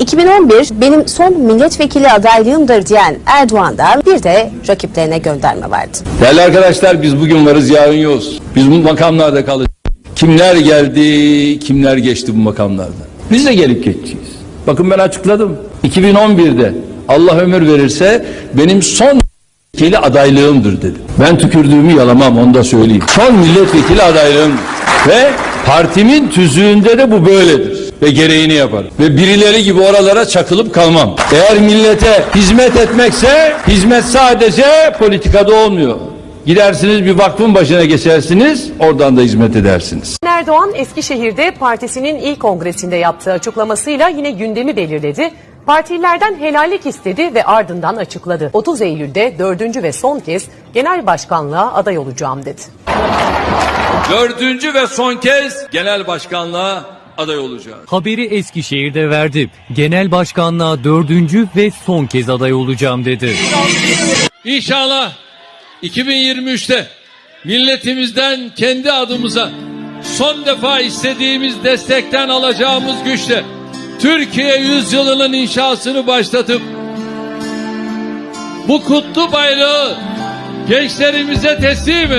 2011 benim son milletvekili adaylığımdır diyen Erdoğan'dan bir de rakiplerine gönderme vardı. Değerli arkadaşlar biz bugün varız yarın yokuz. Biz bu makamlarda kalacağız. Kimler geldi, kimler geçti bu makamlarda. Biz de gelip geçeceğiz. Bakın ben açıkladım. 2011'de Allah ömür verirse benim son milletvekili adaylığımdır dedim. Ben tükürdüğümü yalamam onu da söyleyeyim. Son milletvekili adaylığım ve partimin tüzüğünde de bu böyledir ve gereğini yaparım. Ve birileri gibi oralara çakılıp kalmam. Eğer millete hizmet etmekse hizmet sadece politikada olmuyor. Gidersiniz bir vakfın başına geçersiniz oradan da hizmet edersiniz. Erdoğan Eskişehir'de partisinin ilk kongresinde yaptığı açıklamasıyla yine gündemi belirledi. Partililerden helallik istedi ve ardından açıkladı. 30 Eylül'de dördüncü ve son kez genel başkanlığa aday olacağım dedi. Dördüncü ve son kez genel başkanlığa aday olacağız. Haberi Eskişehir'de verdi. Genel başkanlığa dördüncü ve son kez aday olacağım dedi. İnşallah 2023'te milletimizden kendi adımıza son defa istediğimiz destekten alacağımız güçle Türkiye yüzyılının inşasını başlatıp bu kutlu bayrağı gençlerimize teslim edeceğiz.